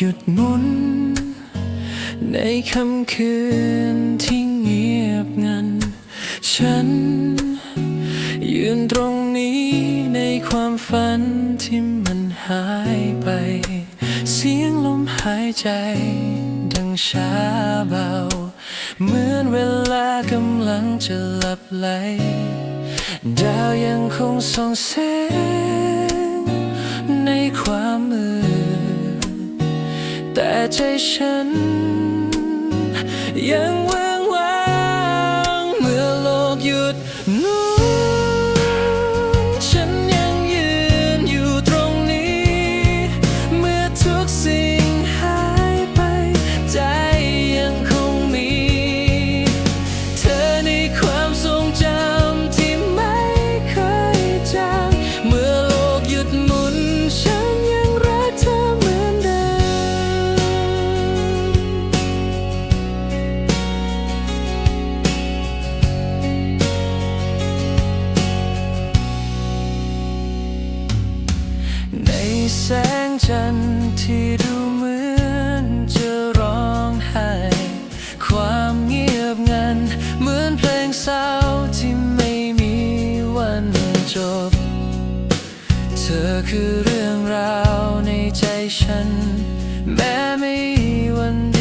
หยุดหมุน ในค่ำคืนที่เงียบงัน ฉัน ยืนตรงนี้ในความฝันที่มันหายไป เสียงลมหายใจ ดังช้าเบา เหมือนเวลากำลังจะหลับไหล ดาวยังคงส่องแสง ใจฉัน ยังว่างว่างเมื่อโลกหยุดนู แสงจันทร์ที่ดูเหมือนจะร้องไห้ ความเงียบงัน เหมือนเพลงเศร้าที่ไม่มีวันจบ เธอคือเรื่องราวในใจฉัน แม้ไม่วัน